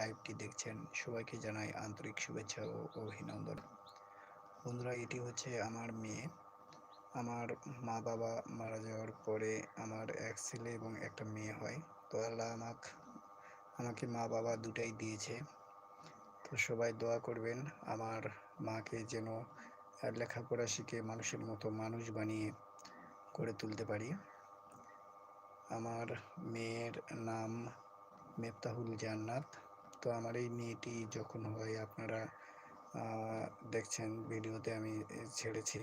লাইভটি দেখছেন, সবাইকে জানাই আন্তরিক শুভেচ্ছা ও অভিনন্দন। বন্ধুরা, এটি হচ্ছে আমার মেয়ে। আমার মা বাবা মারা যাওয়ার পরে আমার এক ছেলে এবং একটা মেয়ে হয়। তো আল্লাহ আমাক, আমাকে মা বাবা দুটাই দিয়েছে। তো সবাই দোয়া করবেন, আমার মাকে যেন লেখাপড়া শিখে মানুষের মতো মানুষ বানিয়ে করে তুলতে পারি। আমার মেয়ের নাম মেফতাহুল জান্নাত। তো আমার এই মেয়েটি যখন হয় আপনারা দেখছেন ভিডিওতে আমি ছেড়েছি।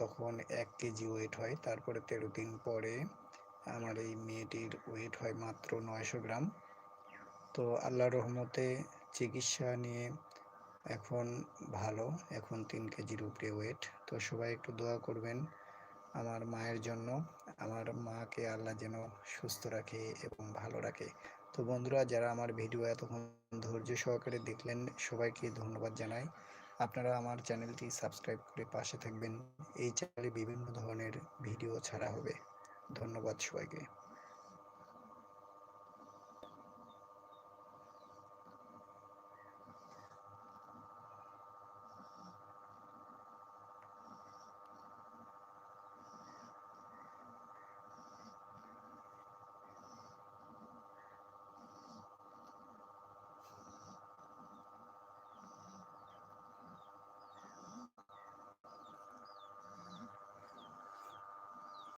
তখন এক কেজি ওয়েট হয়, তারপরে তেরো দিন পরে আমার এই মেয়েটির ওয়েট হয় মাত্র নয়শো গ্রাম। তো আল্লাহ রহমতে চিকিৎসা নিয়ে এখন ভালো, এখন তিন কেজির উপরে ওয়েট। তো সবাই একটু দোয়া করবেন আমার মায়ের জন্য। আমার মাকে আল্লাহ যেন সুস্থ রাখে এবং ভালো রাখে। তো বন্ধুরা, যারা আমার ভিডিও এতক্ষণ ধৈর্য সহকারে দেখলেন, সবাইকে ধন্যবাদ জানাই। আপনারা আমার চ্যানেলটি সাবস্ক্রাইব করে পাশে থাকবেন। এই চ্যানেলে বিভিন্ন ধরনের ভিডিও ছাড়া হবে। ধন্যবাদ সবাইকে।